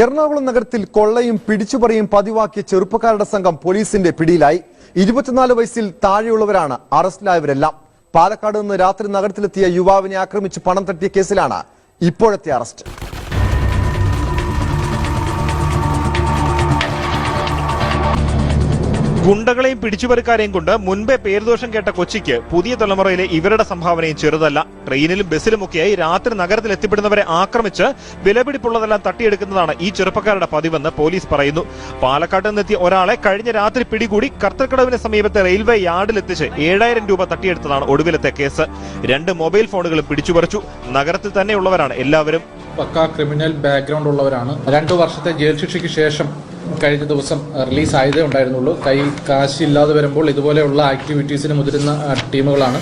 എറണാകുളം നഗരത്തിൽ കൊള്ളയും പിടിച്ചുപറിയും പതിവാക്കിയ ചെറുപ്പക്കാരുടെ സംഘം പോലീസിന്റെ പിടിയിലായി. ഇരുപത്തിനാല് വയസ്സിൽ താഴെയുള്ളവരാണ് അറസ്റ്റിലായവരെല്ലാം. പാലക്കാട് നിന്ന് രാത്രി നഗരത്തിലെത്തിയ യുവാവിനെ ആക്രമിച്ച് പണം തട്ടിയ കേസിലാണ് ഇപ്പോഴത്തെ അറസ്റ്റ്. ഗുണ്ടകളെയും പിടിച്ചുപറിക്കാരെയും കൊണ്ട് മുൻപേ പേരുദോഷം കേട്ട കൊച്ചിക്ക് പുതിയ തലമുറയിലെ ഇവരുടെ സംഭാവനയും ചെറുതല്ല. ട്രെയിനിലും ബസ്സിലുമൊക്കെയായി രാത്രി നഗരത്തിൽ എത്തിപ്പെടുന്നവരെ ആക്രമിച്ച് വിലപിടിപ്പുള്ളതെല്ലാം തട്ടിയെടുക്കുന്നതാണ് ഈ ചെറുപ്പക്കാരുടെ പതിവെന്ന് പോലീസ് പറയുന്നു. പാലക്കാട്ട് നിന്നെത്തിയ ഒരാളെ കഴിഞ്ഞ രാത്രി പിടികൂടി കർത്തക്കടവിന് സമീപത്തെ റെയിൽവേ യാർഡിലെത്തിച്ച് ഏഴായിരം രൂപ തട്ടിയെടുത്തതാണ് ഒടുവിലത്തെ കേസ്. രണ്ട് മൊബൈൽ ഫോണുകളും പിടിച്ചുപറിച്ചു. നഗരത്തിൽ തന്നെയുള്ളവരാണ് എല്ലാവരും. പക്ക ക്രിമിനൽ ബാക്ക്ഗ്രൗണ്ട് ഉള്ളവരാണ്. രണ്ടു വർഷത്തെ ജയിൽ ശിക്ഷയ്ക്ക് ശേഷം കഴിഞ്ഞ ദിവസം റിലീസ് ആയതേ ഉണ്ടായിരുന്നുള്ളൂ. കൈ കാശില്ലാതെ വരുമ്പോൾ ഇതുപോലെയുള്ള ആക്ടിവിറ്റീസിന് മുതിരുന്ന ടീമുകളാണ്.